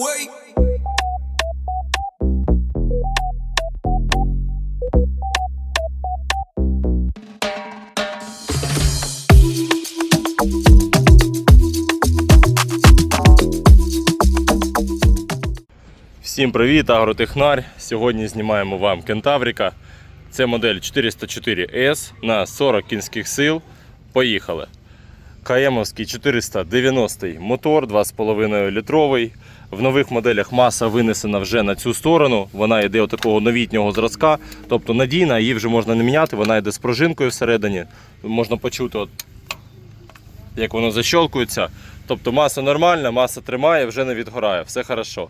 away. Всім привіт, агротехнар. Сьогодні знімаємо вам кентавріка. Це модель 404S на 40 кінських сил. Поїхали. КМовський 490 мотор, 2,5 літровий. В нових моделях маса винесена вже на цю сторону. Вона йде такого новітнього зразка, тобто надійна, її вже можна не міняти, вона йде з пружинкою всередині. Можна почути, от, як воно защолкується. Тобто маса нормальна, маса тримає, вже не відгорає, все хорошо.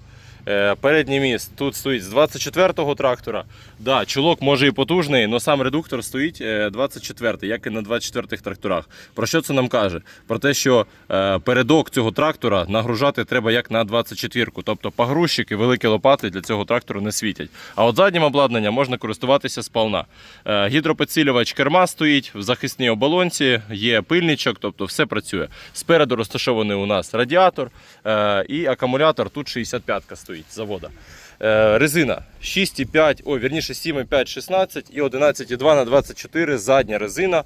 Е, Передній міст тут стоїть з 24-го трактора. Да, чулок може і потужний, але сам редуктор стоїть 24-й, як і на 24-х тракторах. Про що це нам каже? Про те, що е, передок цього трактора нагружати треба як на 24-ку. Тобто погрузчики, великі лопати для цього трактору не світять. А от заднім обладнанням можна користуватися сполна. Е, Гідропідсилювач керма стоїть в захисній оболонці, є пильничок, тобто все працює. Спереду розташований у нас радіатор е, і акумулятор. Тут 65-ка стоїть з завода. Е, Резина 6,5, о, вірніше 7,5, 16 і 11,2 на 24 задня резина.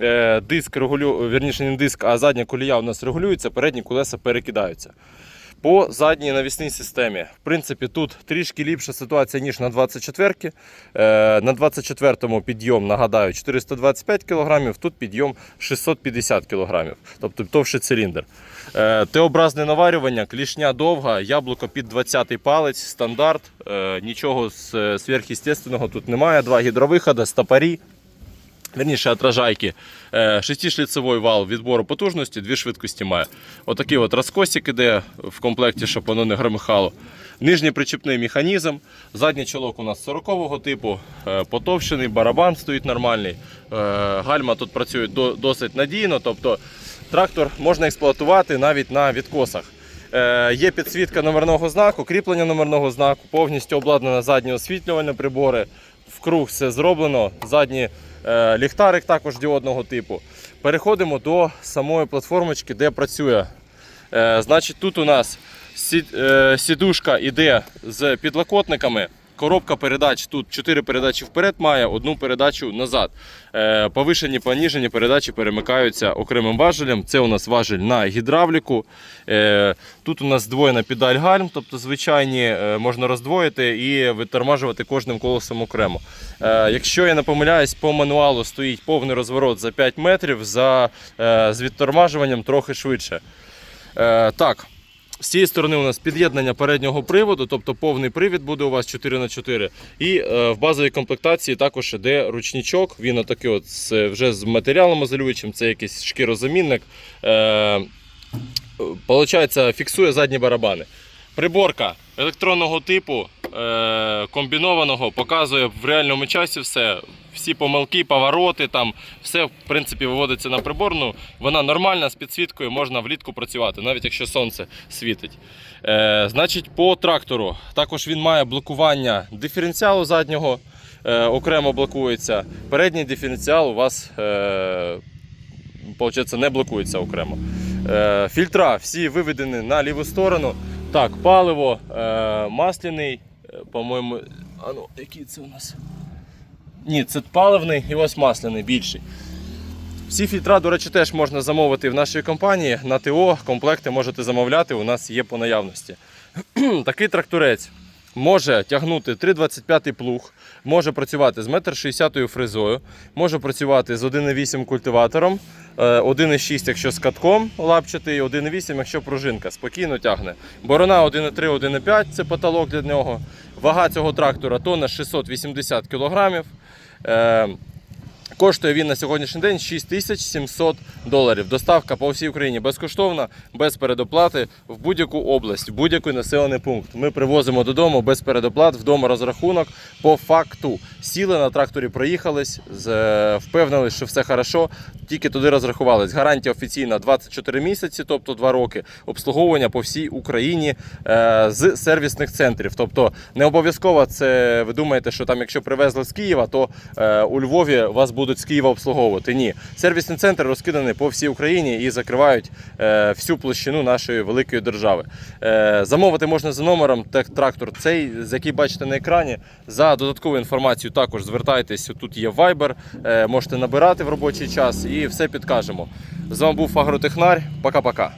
Е, Диск регулю... вірніше не диск, а задня колія у нас регулюється, передні колеса перекидаються. По задній навісній системі. В принципі, тут трішки ліпша ситуація, ніж на 24-ки. Е, на 24-му підйом, нагадаю, 425 кг, тут підйом 650 кг, тобто товщий циліндр. Е, Т-образне наварювання, клішня довга, яблуко під 20-й палець, стандарт. Е, Нічого сверхъестественного тут немає. Два гідровиходи, стопорі. Верніше, отражайки. Е, Шестишліцевий вал відбору потужності, дві швидкості має. Отакий от розкосик іде в комплекті, щоб воно не громихало. Нижній причіпний механізм. Задній чолок у нас 40-го типу, е, потовщений, барабан стоїть нормальний. Е, Гальма тут працюють до- досить надійно, тобто трактор можна експлуатувати навіть на відкосах. Є підсвітка номерного знаку, кріплення номерного знаку, повністю обладнана задні освітлювальні прибори. В круг все зроблено. Задній е, ліхтарик також діодного типу. Переходимо до самої платформочки, де працює. Е, значить, тут у нас е, сідушка йде з підлокотниками. Коробка передач тут 4 передачі вперед має, одну передачу назад. Е, повишені, поніжені передачі перемикаються окремим важелем. Це у нас важель на гідравліку. Е, тут у нас здвоєна педаль гальм, тобто звичайні е, можна роздвоїти і витормажувати кожним колесом окремо. Якщо я не помиляюсь, по мануалу стоїть повний розворот за 5 метрів, за, з відтормажуванням трохи швидше. Так. З цієї сторони у нас під'єднання переднього приводу, тобто повний привід буде у вас 4х4. І е, в базовій комплектації також іде ручничок. Він отакий от вже з матеріалом ізолюючим, це якийсь шкірозамінник. Е, Получається, фіксує задні барабани. Приборка електронного типу, е, комбінованого, показує в реальному часі все. Всі помилки, повороти, там все в принципі виводиться на приборну. Вона нормальна з підсвіткою, можна влітку працювати, навіть якщо сонце світить. Е, значить, по трактору також він має блокування диференціалу заднього, е, окремо блокується. Передній диференціал у вас е, не блокується окремо. Е, фільтра всі виведені на ліву сторону. Так, паливо, е, масляний, е, по-моєму. А ну, який це у нас? Ні, це паливний і ось масляний більший. Всі фільтра, до речі, теж можна замовити в нашій компанії. На ТО комплекти можете замовляти, у нас є по наявності. Такий тракторець може тягнути 3,25 плуг, може працювати з 1,60 фрезою, може працювати з 1,8 культиватором, е, 1,6 якщо з катком лапчатий, 1,8 якщо пружинка, спокійно тягне. Борона 1,3, 1,5 це потолок для нього. Вага цього трактора тонна 680 кг. Е, Коштує він на сьогоднішній день 6700 доларів. Доставка по всій Україні безкоштовна, без передоплати в будь-яку область, в будь-який населений пункт. Ми привозимо додому без передоплат, вдома розрахунок по факту. Сіли на тракторі, проїхались, з- впевнились, що все хорошо. Тільки туди розрахувались. Гарантія офіційна 24 місяці, тобто 2 роки. Обслуговування по всій Україні е, з сервісних центрів. Тобто не обов'язково це ви думаєте, що там, якщо привезли з Києва, то е, у Львові вас будуть з Києва обслуговувати. Ні, сервісні центри розкидані по всій Україні і закривають е, всю площину нашої великої держави. Замовити можна за номером Трактор, цей, з який бачите на екрані. За додаткову інформацію також звертайтесь. Тут є Viber, можете набирати в робочий час і все підкажемо. З вами був Агротехнар. Пока-пока.